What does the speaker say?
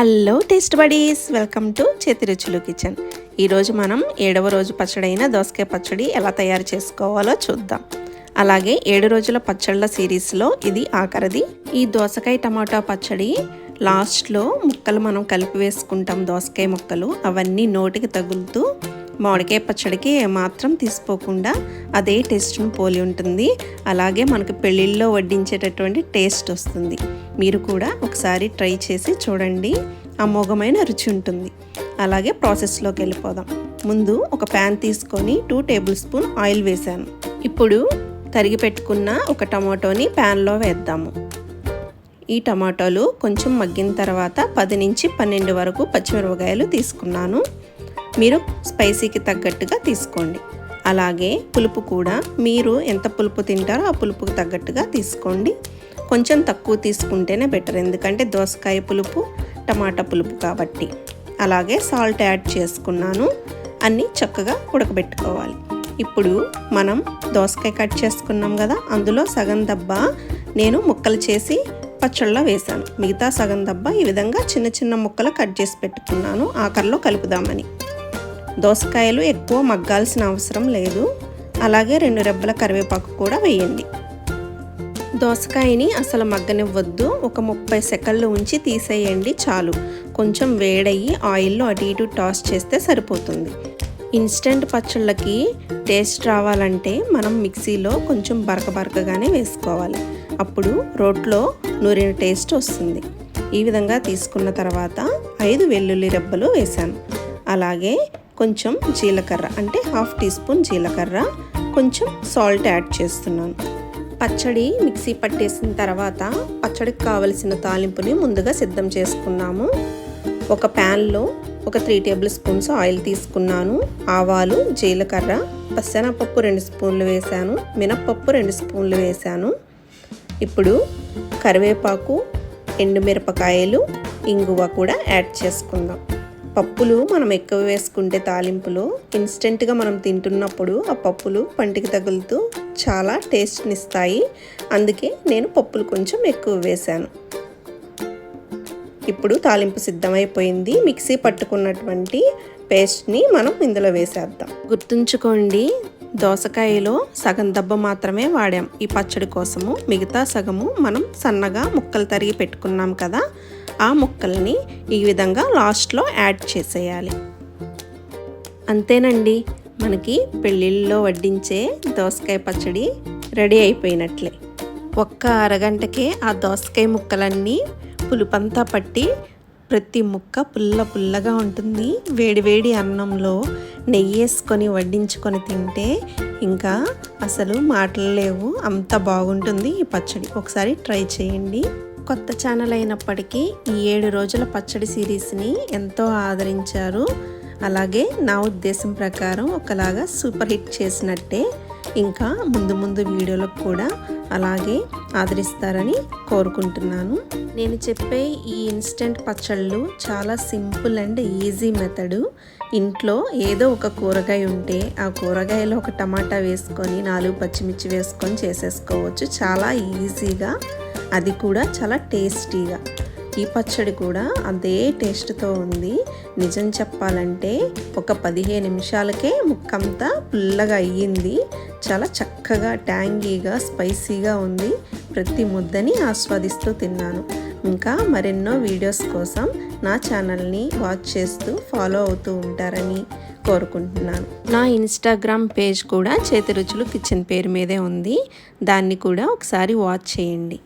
Hello taste buddies. Welcome to Chethi Ruchulu kitchen. ఈరోజు మనం ఏడవ రోజు పచ్చడైన దోసకాయ పచ్చడి ఎలా తయారు చేసుకోవాలో చూద్దాం. అలాగే ఏడు రోజుల పచ్చళ్ళ సిరీస్లో ఇది ఆఖరిది. ఈ దోసకాయ టమాటా పచ్చడి లాస్ట్లో ముక్కలు మనం కలిపి వేసుకుంటాం దోసకాయ ముక్కలు. అవన్నీ నోటికి తగులుతూ మామిడికాయ పచ్చడికి ఏమాత్రం తీసిపోకుండా అదే టేస్ట్ను పోలి ఉంటుంది. అలాగే మనకు పెళ్ళిళ్ళలో వడ్డించేటటువంటి టేస్ట్ వస్తుంది. మీరు కూడా ఒకసారి ట్రై చేసి చూడండి. అమోఘమైన రుచి ఉంటుంది. అలాగే ప్రాసెస్లోకి వెళ్ళిపోదాం. ముందు ఒక ప్యాన్ తీసుకొని టూ టేబుల్ స్పూన్ ఆయిల్ వేసాను ఇప్పుడు తరిగి పెట్టుకున్న ఒక టమాటోని ప్యాన్లో వేద్దాము. ఈ టమాటోలు కొంచెం మగ్గిన తర్వాత పది నుంచి పన్నెండు వరకు పచ్చిమిరపకాయలు తీసుకున్నాను. మీరు స్పైసీకి తగ్గట్టుగా తీసుకోండి. అలాగే పులుపు కూడా మీరు ఎంత పులుపు తింటారో ఆ పులుపుకి తగ్గట్టుగా తీసుకోండి. కొంచెం తక్కువ తీసుకుంటేనే బెటర్ ఎందుకంటే దోసకాయ పులుపు టమాటా పులుపు కాబట్టి. అలాగే సాల్ట్ యాడ్ చేసుకున్నాను. అన్నీ చక్కగా ఉడకబెట్టుకోవాలి. ఇప్పుడు మనం దోసకాయ కట్ చేసుకున్నాం కదా అందులో సగం దబ్బ నేను ముక్కలు చేసి పచ్చళ్ళలో వేశాను. మిగతా సగం దబ్బ ఈ విధంగా చిన్న చిన్న ముక్కలు కట్ చేసి పెట్టుకున్నాను. ఆఖరిలో కలుపుదామని. దోసకాయలు ఎక్కువ మగ్గాల్సిన అవసరం లేదు. అలాగే రెండు రెబ్బల కరివేపాకు కూడా వేయండి. దోసకాయని అసలు మగ్గనివ్వద్దు. ఒక ముప్పై సెకండ్లు ఉంచి తీసేయండి చాలు. కొంచెం వేడయ్యి ఆయిల్లో అటు ఇటు టాస్ చేస్తే సరిపోతుంది. ఇన్స్టెంట్ పచ్చళ్ళకి టేస్ట్ రావాలంటే మనం మిక్సీలో కొంచెం బరక బరకగానే వేసుకోవాలి. అప్పుడు రోట్లో నూరిన టేస్ట్ వస్తుంది. ఈ విధంగా తీసుకున్న తర్వాత ఐదు వెల్లుల్లి రెబ్బలు వేశాను. అలాగే కొంచెం జీలకర్ర అంటే హాఫ్ టీ స్పూన్ జీలకర్ర కొంచెం సాల్ట్ యాడ్ చేస్తున్నాను. పచ్చడి మిక్సీ పట్టేసిన తర్వాత పచ్చడికి కావలసిన తాలింపుని ముందుగా సిద్ధం చేసుకున్నాము. ఒక ప్యాన్లో ఒక త్రీ టేబుల్ స్పూన్స్ ఆయిల్ తీసుకున్నాను. ఆవాలు జీలకర్ర పచ్చెనపప్పు రెండు స్పూన్లు వేశాను. మినప్పప్పు రెండు స్పూన్లు వేశాను. ఇప్పుడు కరివేపాకు ఎండుమిరపకాయలు ఇంగువ కూడా యాడ్ చేసుకుందాం. పప్పులు మనం ఎక్కువ వేసుకుంటే తాలింపులో ఇన్స్టెంట్గా మనం తింటున్నప్పుడు ఆ పప్పులు పంటికి తగులుతూ చాలా టేస్ట్ని ఇస్తాయి అందుకే నేను పప్పులు కొంచెం ఎక్కువ వేశాను. ఇప్పుడు తాలింపు సిద్ధమైపోయింది. మిక్సీ పట్టుకున్నటువంటి పేస్ట్ని మనం ఇందులో వేసేద్దాం. గుర్తుంచుకోండి దోసకాయలో సగం దెబ్బ మాత్రమే వాడాం. ఈ పచ్చడి కోసము మిగతా సగము మనం సన్నగా ముక్కలు తరిగి పెట్టుకున్నాం కదా ఆ ముక్కల్ని ఈ విధంగా లాస్ట్లో యాడ్ చేసేయాలి. అంతేనండి. మనకి పెళ్ళిళ్ళలో వడ్డించే దోసకాయ పచ్చడి రెడీ అయిపోయినట్లే. ఒక్క అరగంటకే ఆ దోసకాయ ముక్కలన్నీ పులుపంతా పట్టి ప్రతి ముక్క పుల్ల పుల్లగా ఉంటుంది. వేడివేడి అన్నంలో నెయ్యి వేసుకొని వడ్డించుకొని తింటే ఇంకా అసలు మాటలు లేవు. అంత బాగుంటుంది ఈ పచ్చడి. ఒకసారి ట్రై చేయండి. కొత్త ఛానల్ అయినప్పటికీ ఈ ఏడు రోజుల పచ్చడి సిరీస్ని ఎంతో ఆదరించారు. అలాగే నా ఉద్దేశం ప్రకారం ఒకలాగా సూపర్ హిట్ చేసినట్టే ఇంకా ముందు ముందు వీడియోలకు కూడా అలాగే ఆదరిస్తారని కోరుకుంటున్నాను. నేను చెప్పే ఈ ఇన్స్టెంట్ పచ్చళ్ళు చాలా సింపుల్ అండ్ ఈజీ మెథడు. ఇంట్లో ఏదో ఒక కూరగాయ ఉంటే ఆ కూరగాయలో ఒక టమాటా వేసుకొని నాలుగు పచ్చిమిర్చి వేసుకొని చేసేసుకోవచ్చు. చాలా ఈజీగా అది కూడా చాలా టేస్టీగా. ఈ పచ్చడి కూడా అదే టేస్ట్తో ఉంది. నిజం చెప్పాలంటే ఒక పదిహేను నిమిషాలకే ముక్కంతా పుల్లగా అయ్యింది. చాలా చక్కగా ట్యాంగీగా స్పైసీగా ఉంది. ప్రతి ముద్దని ఆస్వాదిస్తూ తిన్నాను. ఇంకా మరెన్నో వీడియోస్ కోసం నా ఛానల్ని వాచ్ చేస్తూ ఫాలో అవుతూ ఉంటారని కోరుకుంటున్నాను. నా ఇన్స్టాగ్రామ్ పేజ్ కూడా చేతి రుచులు కిచెన్ పేరు మీదే ఉంది. దాన్ని కూడా ఒకసారి వాచ్ చేయండి.